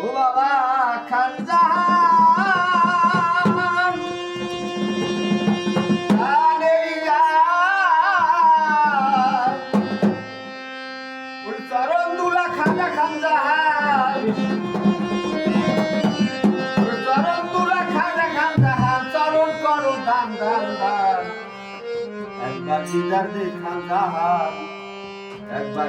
ও বাবা খানজাহান চরণ দুলা খাজা খানজাহান চরণ দুলা খাজা খানজাহান চরণ করো দান দান দান। একবার একবার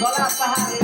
তোমার